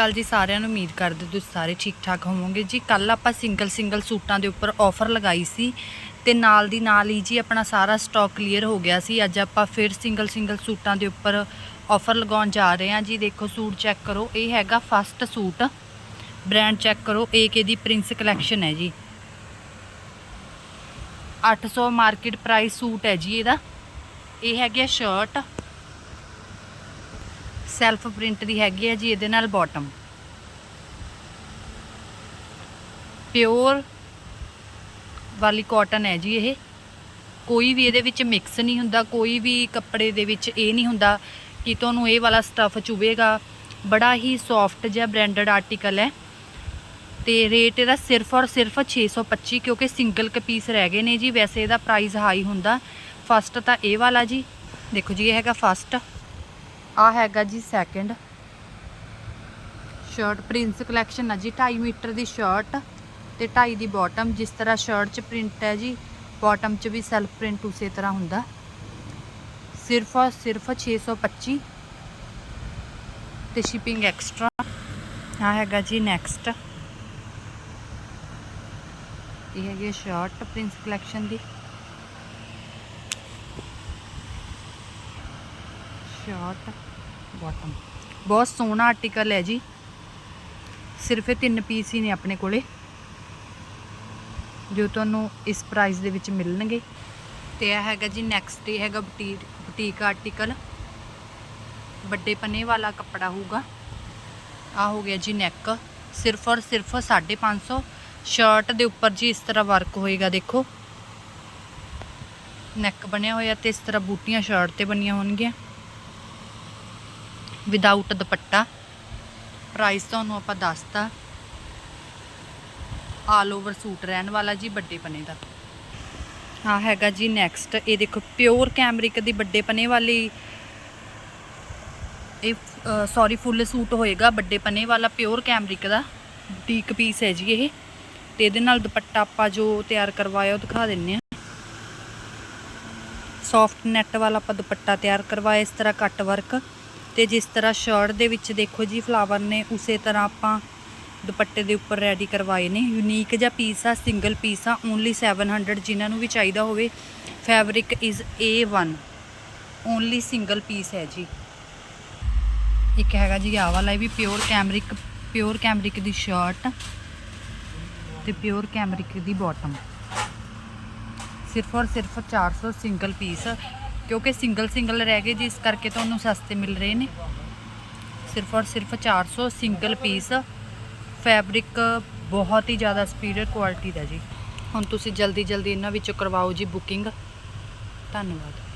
ਅਕਾਲ ਜੀ ਸਾਰਿਆਂ ਨੂੰ ਉਮੀਦ ਕਰਦੇ ਤੁਸੀਂ ਸਾਰੇ ਠੀਕ ਠਾਕ ਹੋਵੋਗੇ ਜੀ। ਕੱਲ ਆਪਾਂ ਸਿੰਗਲ ਸਿੰਗਲ ਸੂਟਾਂ ਦੇ ਉੱਪਰ ਆਫਰ ਲਗਾਈ ਸੀ ਤੇ ਨਾਲ ਦੀ ਨਾਲ ਹੀ ਜੀ ਆਪਣਾ ਸਾਰਾ ਸਟਾਕ ਕਲੀਅਰ ਹੋ ਗਿਆ ਸੀ। ਅੱਜ ਆਪਾਂ ਫਿਰ ਸਿੰਗਲ ਸਿੰਗਲ ਸੂਟਾਂ ਦੇ ਉੱਪਰ ਆਫਰ ਲਗਾਉਣ ਜਾ ਰਹੇ ਹਾਂ ਜੀ। ਦੇਖੋ ਸੂਟ ਚੈੱਕ ਕਰੋ, ਇਹ ਹੈਗਾ ਫਸਟ ਸੂਟ। ਬ੍ਰਾਂਡ ਚੈੱਕ ਕਰੋ ਏਕੇ ਦੀ ਪ੍ਰਿੰਸ ਕਲੈਕਸ਼ਨ ਹੈ ਜੀ। 800 ਮਾਰਕੀਟ ਪ੍ਰਾਈਸ ਸੂਟ ਹੈ ਜੀ ਇਹਦਾ। ਇਹ ਹੈਗੀ ਸ਼ਰਟ ਸੈਲਫ ਪ੍ਰਿੰਟ ਦੀ ਹੈਗੀ ਹੈ ਜੀ, ਇਹਦੇ ਨਾਲ ਬਾਟਮ ਪਿਓਰ ਵਾਲੀ ਕਾਟਨ ਹੈ ਜੀ ਇਹ। ਕੋਈ ਵੀ ਇਹਦੇ ਵਿੱਚ ਮਿਕਸ ਨਹੀਂ ਹੁੰਦਾ, ਕੋਈ ਵੀ ਕੱਪੜੇ ਦੇ ਵਿੱਚ ਇਹ ਨਹੀਂ ਹੁੰਦਾ ਕਿ ਤੁਹਾਨੂੰ ਇਹ ਵਾਲਾ ਸਟਫ ਚੁਵੇਗਾ। ਬੜਾ ਹੀ ਸੌਫਟ ਜਿਹਾ ਬ੍ਰਾਂਡਡ ਆਰਟੀਕਲ ਹੈ। ਤੇ ਰੇਟ ਇਹਦਾ ਸਿਰਫ ਔਰ ਸਿਰਫ 625 ਕਿਉਂਕਿ ਸਿੰਗਲ ਕ ਪੀਸ ਰਹਿ ਗਏ ਨੇ ਜੀ, ਵੈਸੇ ਇਹਦਾ ਪ੍ਰਾਈਸ ਹਾਈ ਹੁੰਦਾ। ਫਸਟ ਤਾਂ ਇਹ ਵਾਲਾ ਜੀ। ਦੇਖੋ ਜੀ, ਇਹ ਹੈਗਾ ਫਸਟ ਆ ਹੈਗਾ ਜੀ ਸੈਕੰਡ ਸ਼ਰਟ ਪ੍ਰਿੰਸ ਕਲੈਕਸ਼ਨ ਆ ਜੀ 2.5 ਮੀਟਰ ਦੀ ਸ਼ਰਟ ਤੇ 2.5 ਦੀ ਬਾਟਮ ਜਿਸ ਤਰ੍ਹਾਂ ਸ਼ਰਟ 'ਚ ਪ੍ਰਿੰਟ ਹੈ ਜੀ ਬਾਟਮ 'ਚ ਵੀ ਸੈਲਫ ਪ੍ਰਿੰਟ ਉਸੇ ਤਰ੍ਹਾਂ ਹੁੰਦਾ। ਸਿਰਫ ਔਰ ਸਿਰਫ 625 ਤੇ ਸ਼ਿਪਿੰਗ ਐਕਸਟਰਾ ਆ ਹੈਗਾ ਜੀ ਨੈਕਸਟ ਇਹ ਹੈਗੀ ਸ਼ਰਟ ਪ੍ਰਿੰਸ ਕਲੈਕਸ਼ਨ ਦੀ। ਸ਼ਰਟ ਬਾਟਮ ਬਹੁਤ ਸੋਹਣਾ ਆਰਟੀਕਲ ਹੈ ਜੀ। ਸਿਰਫ ਇਹ ਤਿੰਨ ਪੀਸ ਹੀ ਨੇ ਆਪਣੇ ਕੋਲੇ, ਜੋ ਤੁਹਾਨੂੰ ਇਸ ਪ੍ਰਾਈਸ ਦੇ ਵਿੱਚ ਮਿਲਣਗੇ। ਤੇ ਇਹ ਹੈਗਾ ਜੀ ਨੈਕਸਟ ਇਹ ਹੈਗਾ ਬੁਟੀਕ ਬੁਟੀਕ ਆਰਟੀਕਲ ਵੱਡੇ ਪਨੇ ਵਾਲਾ ਕੱਪੜਾ ਹੋਊਗਾ। ਆ ਹੋ ਗਿਆ ਜੀ ਨੈਕ ਸਿਰਫ ਔਰ ਸਿਰਫ 550 ਸ਼ਰਟ ਦੇ ਉੱਪਰ ਜੀ ਇਸ ਤਰ੍ਹਾਂ ਵਰਕ ਹੋਏਗਾ, ਦੇਖੋ। ਨੈਕ ਬਣਿਆ ਹੋਇਆ ਤੇ ਇਸ ਤਰ੍ਹਾਂ ਬੂਟੀਆਂ ਸ਼ਰਟ ਤੇ ਬਣੀਆਂ ਹੋਣਗੀਆਂ। ਵਿਦਆਊਟ ਦੁਪੱਟਾ। ਪ੍ਰਾਈਸ ਤੁਹਾਨੂੰ ਆਪਾਂ ਦੱਸਤਾ। ਆਲ ਓਵਰ ਸੂਟ ਰਹਿਣ ਵਾਲਾ ਜੀ, ਵੱਡੇ ਪਨੇ ਦਾ। ਆ ਹੈਗਾ ਜੀ ਨੈਕਸਟ ਇਹ ਦੇਖੋ ਪਿਓਰ ਕੈਮਰਿਕ ਦੀ ਵੱਡੇ ਪਨੇ ਵਾਲੀ। ਇਹ ਸੌਰੀ ਫੁੱਲ ਸੂਟ ਹੋਏਗਾ ਵੱਡੇ ਪਨੇ ਵਾਲਾ ਪਿਓਰ ਕੈਮਰਿਕ ਦਾ। ਬੁਟੀਕ ਪੀਸ ਹੈ ਜੀ ਇਹ। ਤੇ ਇਹਦੇ ਨਾਲ ਦੁਪੱਟਾ ਆਪਾਂ ਜੋ ਤਿਆਰ ਕਰਵਾਇਆ, ਉਹ ਦਿਖਾ ਦਿੰਨੇ ਆ। ਸੌਫਟ ਨੈਟ ਵਾਲਾ ਆਪਾਂ ਦੁਪੱਟਾ ਤਿਆਰ ਕਰਵਾਇਆ, ਇਸ ਤਰ੍ਹਾਂ ਕੱਟ ਵਰਕ ਤੇ ਜਿਸ ਤਰ੍ਹਾਂ ਸ਼ਰਟ ਦੇ ਵਿੱਚ ਦੇਖੋ ਜੀ ਫਲਾਵਰ ਨੇ, ਉਸੇ ਤਰ੍ਹਾਂ ਆਪਾਂ ਦੁਪੱਟੇ ਦੇ ਉੱਪਰ ਰੈਡੀ ਕਰਵਾਏ ਨੇ। ਯੂਨੀਕ ਜਿਹਾ ਪੀਸ ਆ ਸਿੰਗਲ ਪੀਸ ਆ ਓਨਲੀ 700 ਜਿਨ੍ਹਾਂ ਨੂੰ ਵੀ ਚਾਹੀਦਾ ਹੋਵੇ fabric is A1 only single piece ਹੈ ਜੀ। ਇੱਕ ਹੈਗਾ ਜੀ, ਆਹ ਵਾਲਾ, ਇਹ ਵੀ ਪਿਓਰ ਕੈਮਰਿਕ ਪਿਓਰ ਕੈਮਰਿਕ ਦੀ ਸ਼ਰਟ ਤੇ ਪਿਓਰ ਕੈਮਰਿਕ ਦੀ ਬਾਟਮ ਸਿਰਫ ਔਰ ਸਿਰਫ 400 ਸਿੰਗਲ ਪੀਸ ਕਿਉਂਕਿ ਸਿੰਗਲ ਸਿੰਗਲ ਰਹਿ ਗਏ ਜੀ ਇਸ ਕਰਕੇ ਤੁਹਾਨੂੰ ਸਸਤੇ ਮਿਲ ਰਹੇ ਨੇ। ਸਿਰਫ ਔਰ ਸਿਰਫ 400 ਸਿੰਗਲ ਪੀਸ। ਫੈਬਰਿਕ ਬਹੁਤ ਹੀ ਜ਼ਿਆਦਾ ਸੁਪੀਰੀਅਰ ਕੁਆਲਿਟੀ ਦਾ ਜੀ। ਹੁਣ ਤੁਸੀਂ ਜਲਦੀ ਜਲਦੀ ਇਹਨਾਂ ਵਿੱਚੋਂ ਕਰਵਾਓ ਜੀ ਬੁਕਿੰਗ ਧੰਨਵਾਦ।